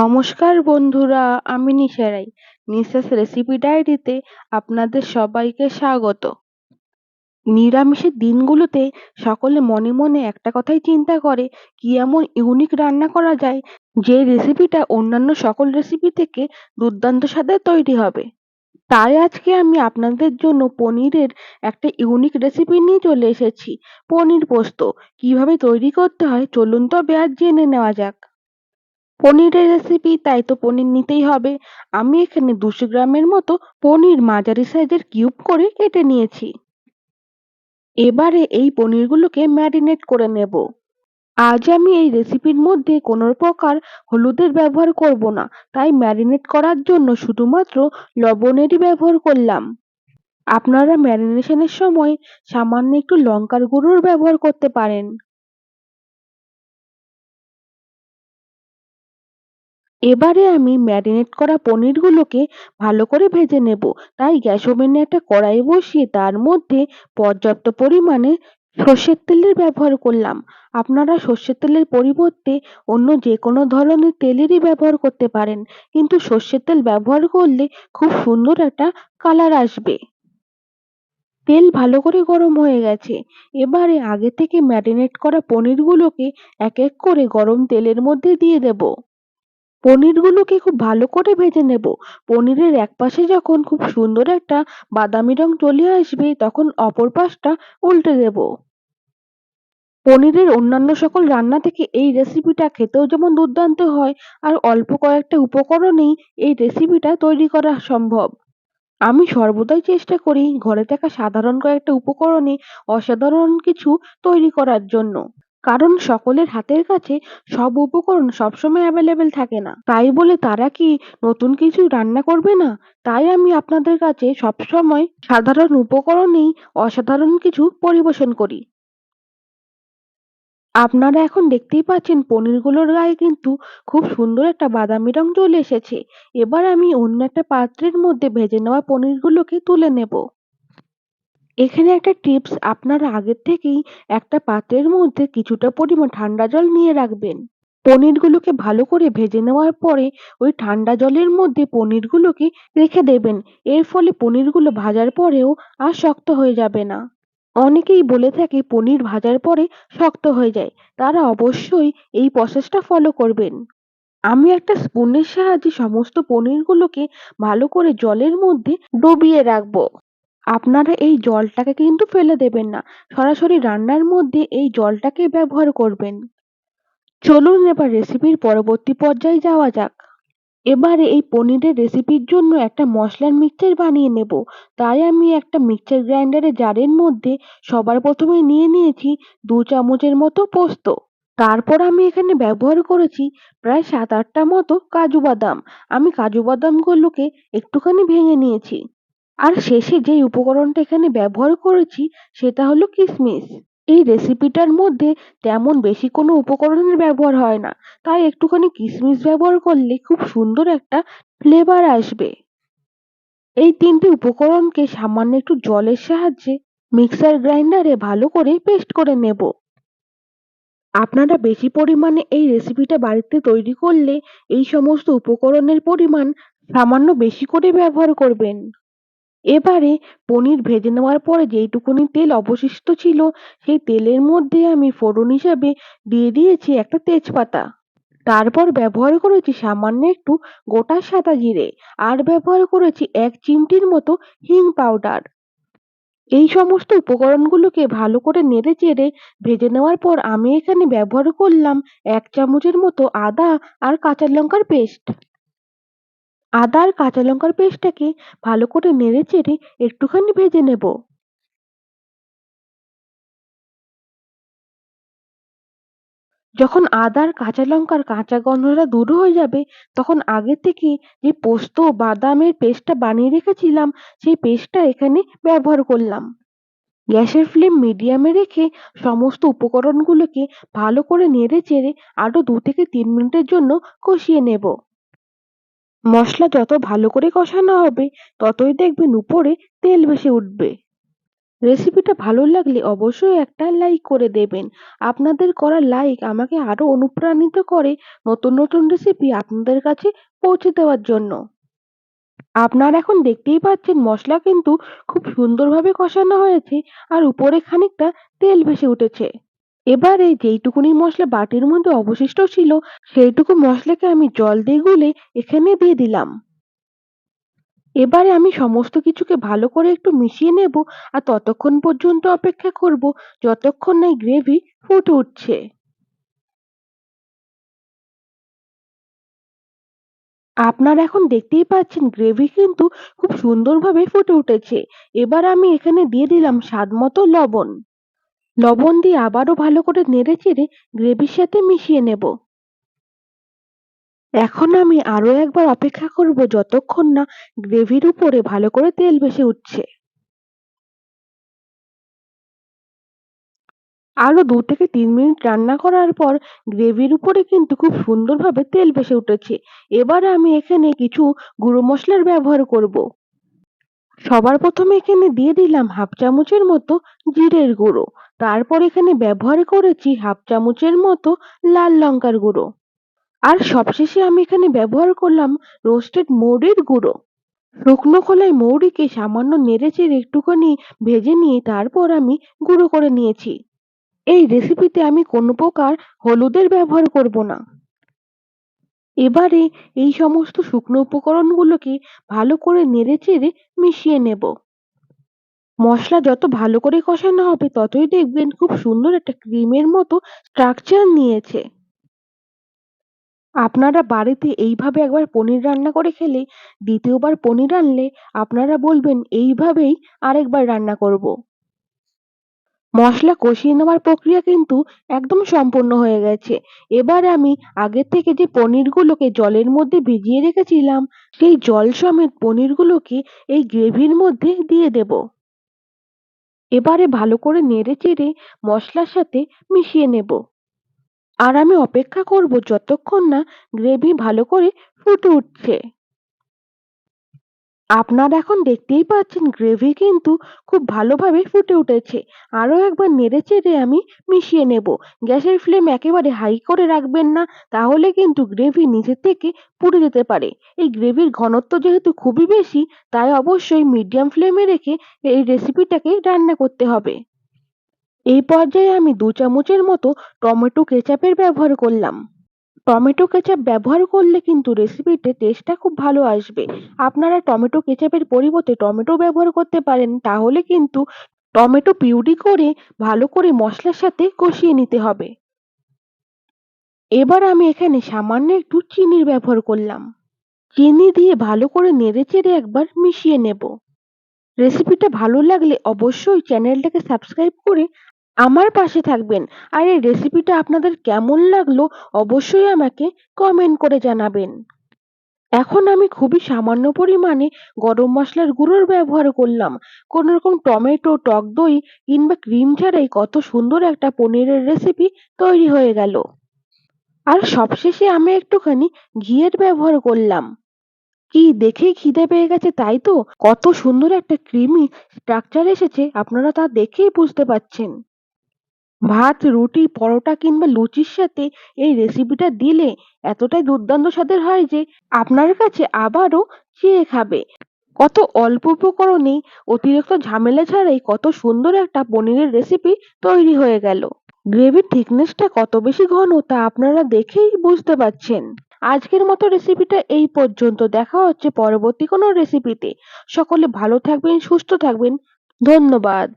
নমস্কার বন্ধুরা, আমি নিশা রাই নিশাস রেসিপি ডায়েরিতে আপনাদের সবাইকে স্বাগত। নিরামিষের দিনগুলোতে সকলে মনে মনে একটা কথাই চিন্তা করে, কি এমন ইউনিক রান্না করা যায়, যে রেসিপিটা অন্যান্য সকল রেসিপি থেকে দুর্দান্ত স্বাদে তৈরি হবে। তাই আজকে আমি আপনাদের জন্য পনিরের একটা ইউনিক রেসিপি নিয়ে চলে এসেছি। পনির পোস্ত কীভাবে তৈরি করতে হয় চলুন তবে আজ জেনে নেওয়া যাক। পনিরের রেসিপি তাই তো পনির নিতেই হবে। আমি এখানে দুশো গ্রামের মতো পনির মাঝারি সাইজের কিউব করে কেটে নিয়েছি। এবারে এই পনিরগুলোকে ম্যারিনেট করে নেব। আজ আমি এই রেসিপির মধ্যে কোনো প্রকার হলুদের ব্যবহার করব না। তাই ম্যারিনেট করার জন্য শুধুমাত্র লবণেরই ব্যবহার করলাম। আপনারা ম্যারিনেশনের সময় সামান্য একটু লঙ্কার গুঁড়োর ব্যবহার করতে পারেন। এবারে আমি ম্যারিনেট করা পনিরগুলোকে ভালো করে ভেজে নেব। তাই গ্যাস ওভেনে একটা কড়াই বসিয়ে তার মধ্যে পর্যাপ্ত পরিমাণে সর্ষের তেলের ব্যবহার করলাম। আপনারা সর্ষের তেলের পরিবর্তে অন্য যে কোনো ধরনের তেলেরই ব্যবহার করতে পারেন। কিন্তু সর্ষের তেল ব্যবহার করলে খুব সুন্দর একটা কালার আসবে। তেল ভালো করে গরম হয়ে গেছে। এবারে আগে থেকে ম্যারিনেট করা পনিরগুলোকে এক এক করে গরম তেলের মধ্যে দিয়ে দেব। পনিরগুলোকে খুব ভালো করে ভেজে নেব। পনিরের এক পাশে যখন খুব সুন্দর একটা বাদামি রং চলে আসবে, তখন অপর পাশটা উল্টে দেব। পনিরের অন্যান্য সকল রান্না থেকে এই রেসিপিটা খেতেও যেমন দুর্দান্ত হয়, আর অল্প কয়েকটা উপকরণেই এই রেসিপিটা তৈরি করা সম্ভব। আমি সর্বদাই চেষ্টা করি ঘরে থাকা সাধারণ কয়েকটা উপকরণে অসাধারণ কিছু তৈরি করার জন্য। কারণ সকলের হাতের কাছে সব উপকরণ সবসময় অ্যাভেলেবেল থাকে না। তাই বলে তারা কি নতুন কিছু রান্না করবে না? তাই আমি আপনাদের কাছে সবসময় সাধারণ উপকরণেই অসাধারণ কিছু পরিবেশন করি। আপনারা এখন দেখতেই পাচ্ছেন পনিরগুলোর গায়ে কিন্তু খুব সুন্দর একটা বাদামি রং চলে এসেছে। এবার আমি অন্য একটা পাত্রের মধ্যে ভেজে নেওয়া পনিরগুলোকে তুলে নেব। এখানে একটা টিপস, আপনারা আগের থেকেই একটা পাত্রের মধ্যে কিছুটা পরিমাণ ঠান্ডা জল নিয়ে রাখবেন। পনিরগুলোকে ভালো করে ভেজে নেওয়ার পরে ওই ঠান্ডা জলের মধ্যে পনিরগুলোকে রেখে দেবেন। এর ফলে পনিরগুলো ভাজার পরেও আর শক্ত হয়ে যাবে না। অনেকেই বলে থাকে পনির ভাজার পরে শক্ত হয়ে যায়। তারা অবশ্যই এই প্রসেসটা ফলো করবেন। আমি একটা স্পুনের সাহায্যে সমস্ত পনিরগুলোকে ভালো করে জলের মধ্যে ডুবিয়ে রাখব। আপনারা এই জলটাকে কিন্তু ফেলে দেবেন না। সরাসরি রান্নার মধ্যে এই জলটাকে ব্যবহার করবেন। চলুন এবার রেসিপির পরবর্তী পর্যায়ে যাওয়া যাক। এবারে এই পনিরের রেসিপির জন্য একটা মশলার মিক্সচার বানিয়ে নেব। তাই আমি একটা মিক্সচার গ্রাইন্ডারের জারের মধ্যে সবার প্রথমে নিয়ে নিয়েছি দু চামচের মতো পোস্ত। তারপর আমি এখানে ব্যবহার করেছি প্রায় সাত আটটা মতো কাজু বাদাম। আমি কাজু বাদামগুলোকে একটুখানি ভেঙে নিয়েছি। আর শেষে যেই উপকরণটা এখানে ব্যবহার করেছি, সেটা হলো কিশমিশ এই রেসিপিটার মধ্যে তেমন বেশি কোনো উপকরণের ব্যবহার হয় না। তাই একটুখানি কিশমিশ ব্যবহার করলে খুব সুন্দর একটা ফ্লেভার আসবে। এই তিনটি উপকরণকে সামান্য একটু জলের সাহায্যে মিক্সার গ্রাইন্ডারে ভালো করে পেস্ট করে নেব। আপনারা বেশি পরিমাণে এই রেসিপিটা বাড়িতে তৈরি করলে এই সমস্ত উপকরণের পরিমাণ সামান্য বেশি করে ব্যবহার করবেন। এবারে পনির ভেজে নেওয়ার পরে যেইটুকুনি তেল অবশিষ্ট ছিল, সেই তেলের মধ্যে আমি ফোড়ন হিসাবে দিয়ে দিয়েছি একটা তেজপাতা। তারপর ব্যবহার করেছি সামান্য একটু গোটা সাদা জিরে আর ব্যবহার করেছি এক চিমটির মতো হিং পাউডার। এই সমস্ত উপকরণগুলোকে ভালো করে নেড়ে চেড়ে ভেজে নেওয়ার পর আমি এখানে ব্যবহার করলাম এক চামচের মতো আদা আর কাঁচা লঙ্কার পেস্ট। আদা আর কাঁচা লঙ্কার পেস্টটাকে ভালো করে নেড়ে চেড়ে একটুখানি ভেজে নেব। যখন আদা আর কাঁচা লঙ্কার কাঁচা গন্ধটা দূর হয়ে যাবে, তখন আগে থেকে যে পোস্ত, বাদামের পেস্টটা বানিয়ে রেখেছিলাম, সেই পেস্টটা এখানে ব্যবহার করলাম। গ্যাসের ফ্লেম মিডিয়ামে রেখে সমস্ত উপকরণগুলোকে ভালো করে নেড়ে চেড়ে আরও দু থেকে তিন মিনিটের জন্য কষিয়ে নেব। মশলা যত ভালো করে কষানো হবে ততই দেখবেন উপরে তেল ভেসে উঠবে রেসিপিটা ভালো লাগলে অবশ্যই একটা লাইক করে দেবেন। আপনাদের করা লাইক আমাকে আরও অনুপ্রাণিত করে নতুন, নতুন রেসিপি আপনাদের কাছে পৌঁছে দেওয়ার জন্য। আপনারা এখন দেখতেই পাচ্ছেন মশলা কিন্তু খুব সুন্দরভাবে কষানো হয়েছে আর উপরে খানিকটা তেল ভেসে উঠেছে। এবারে যেইটুকুনি মশলা বাটির মধ্যে অবশিষ্ট ছিল, সেইটুকু মশলাকে আমি জল দিয়ে গুলে এখানে দিয়ে দিলাম। এবারে আমি সমস্ত কিছুকে ভালো করে একটু মিশিয়ে নেব আর ততক্ষণ পর্যন্ত অপেক্ষা করব যতক্ষণ না এই গ্রেভি ফুটে উঠছে। আপনারা এখন দেখতেই পাচ্ছেন গ্রেভি কিন্তু খুব সুন্দরভাবে ফুটে উঠেছে। এবার আমি এখানে দিয়ে দিলাম স্বাদমতো লবণ। লবণ দিয়ে আবারও ভালো করে নেড়ে নেড়েচেড়ে গ্রেভির সাথে মিশিয়ে নেব। এখন আমি আরও একবার অপেক্ষা করব যতক্ষণ না গ্রেভির উপরে ভালো করে তেল ভেসে উঠছে। আরও দু থেকে তিন মিনিট রান্না করার পর গ্রেভির উপরে কিন্তু খুব সুন্দরভাবে তেল ভেসে উঠেছে। এবার আমি এখানে কিছু গুঁড়ো মশলার ব্যবহার করব। সবার প্রথমে এখানে দিয়ে দিলাম হাফ চামচের মতো জিরের গুঁড়ো। তারপর এখানে ব্যবহার করেছি হাফ চামচের মতো লাল লঙ্কার গুঁড়ো। আর সবশেষে আমি এখানে ব্যবহার করলাম রোস্টেড মৌরির গুঁড়ো। শুকনো খোলায় মৌরিকে সামান্য নেড়েচেড়ে একটুখানি ভেজে নিয়ে তারপর আমি গুঁড়ো করে নিয়েছি। এই রেসিপিতে আমি কোনো প্রকার হলুদের ব্যবহার করব না। এবারে এই সমস্ত শুকনো উপকরণগুলোকে ভালো করে নেড়েচেড়ে মিশিয়ে নেব। মসলা যত ভালো করে কষানো হবে, ততই দেখবেন খুব সুন্দর একটা ক্রিমের মতো স্ট্রাকচার নিয়েছে। আপনারা বাড়িতে এইভাবে একবার পনির রান্না করে খেলে, দ্বিতীয়বার পনির আনলে আপনারা বলবেন, এইভাবেই আরেকবার রান্না করব। মশলা কষিয়ে নেওয়ার প্রক্রিয়া কিন্তু একদম সম্পূর্ণ হয়ে গেছে। এবার আমি আগের থেকে যে পনিরগুলোকে জলের মধ্যে ভিজিয়ে রেখেছিলাম, সেই জল সমেত পনিরগুলোকে এই গ্রেভির মধ্যে দিয়ে দেব। এবারে ভালো করে নেড়ে চেড়ে মশলার সাথে মিশিয়ে নেব। আর আমি অপেক্ষা করব যতক্ষণ না গ্রেভি ভালো করে ফুটে উঠছে। আপনারা এখন দেখতেই পাচ্ছেন গ্রেভি কিন্তু খুব ভালোভাবে ফুটে উঠেছে। আরও একবার নেড়েচেড়ে আমি মিশিয়ে নেব। গ্যাসের ফ্লেম একেবারে হাই করে রাখবেন না, তাহলে কিন্তু গ্রেভি নিচে থেকে পুড়ে যেতে পারে। এই গ্রেভির ঘনত্ব যেহেতু খুবই বেশি, তাই অবশ্যই মিডিয়াম ফ্লেমে রেখে এই রেসিপিটাকে রান্না করতে হবে। এই পর্যায়ে আমি দু চামচের মতো টমেটো কেচাপের ব্যবহার করলাম। টমেটো কেচাপ ব্যবহার করলে কিন্তু রেসিপিতে টেস্টটা খুব ভালো আসবে। আপনারা টমেটো কেচাপের পরিবর্তে টমেটো ব্যবহার করতে পারেন, তাহলে কিন্তু টমেটো পিউরি করে, ভালো করে মসলার সাথে কষিয়ে নিতে হবে। এবার আমি এখানে সামান্য একটু চিনির ব্যবহার করলাম। চিনি দিয়ে ভালো করে নেড়েচেড়ে একবার মিশিয়ে নেব। রেসিপিটা ভালো লাগলে অবশ্যই চ্যানেলটাকে সাবস্ক্রাইব করে আমার পাশে থাকবেন। আর এই রেসিপিটা আপনাদের কেমন লাগল অবশ্যই আমাকে কমেন্ট করে জানাবেন। এখন আমি খুবই সামান্য পরিমাণে গরম মশলার গুঁড়োর ব্যবহার করলাম। কোনোরকম টমেটো, টক দই কিংবা ক্রিম ছাড়াই কত সুন্দর একটা পনিরের রেসিপি তৈরি হয়ে গেল। আর সবশেষে আমি একটুখানি ঘিয়ের ব্যবহার করলাম। কি দেখেই খিদে পেয়ে গেছে তাই তো? কত সুন্দর একটা ক্রিমি স্ট্রাকচার এসেছে আপনারা তা দেখেই বুঝতে পারছেন। ভাত, রুটি, পরোটা কিংবা লুচির সাথে এই রেসিপিটা দিলে এতটাই দুর্দান্ত স্বাদের হয় যে আপনার কাছে আবারও চেয়ে খাবে। কত অল্প উপকরণে অতিরিক্ত ঝামেলা ছাড়াই কত সুন্দর একটা পনিরের রেসিপি তৈরি হয়ে গেল। গ্রেভির থিকনেসটা কত বেশি ঘন তা আপনারা দেখেই বুঝতে পারছেন। আজকের মতো রেসিপিটা এই পর্যন্ত দেখা হচ্ছে পরবর্তী কোনো রেসিপিতে। সকলে ভালো থাকবেন, সুস্থ থাকবেন। ধন্যবাদ।